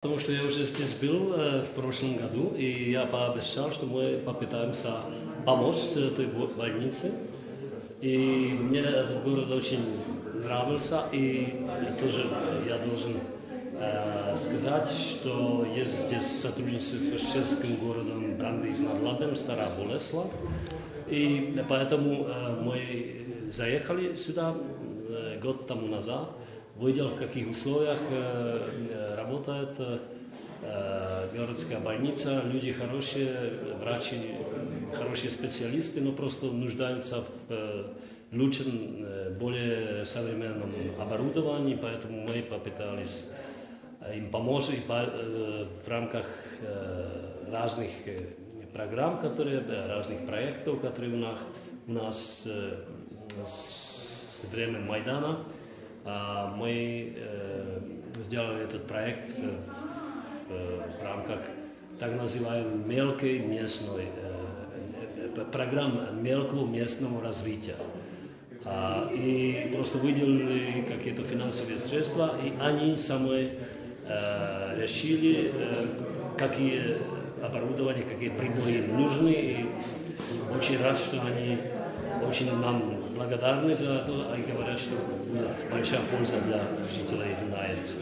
Потому что я уже здесь был э, в прошлом году, и я пообещал, что мы попытаемся помочь э, той бо- больнице. И мне этот город очень нравился, и тоже я должен э, сказать, что есть здесь сотрудничество с чешским городом Брандис над Лабем, Старая Болеслав. И поэтому э, мы заехали сюда э, год тому назад, увидел, в каких условиях э, э, работает э, городская больница, люди хорошие, врачи, хорошие специалисты, но просто нуждаются в лучшем, более современном оборудовании, поэтому мы попытались им помочь. И по- в рамках разных программ, которые, разных проектов, которые у нас, у нас с времен Майдана. А, Мы э, сделали этот проект э, в, э, в рамках так называемой мелкой местной э, э, программы мелкого местного развития. А, И просто выделили какие-то финансовые средства, и они сами э, решили, э, какие оборудования, какие приборы им нужны. И очень рад, что они очень нам благодарны за это и говорят, что будет большая польза для жителей Дунаевца.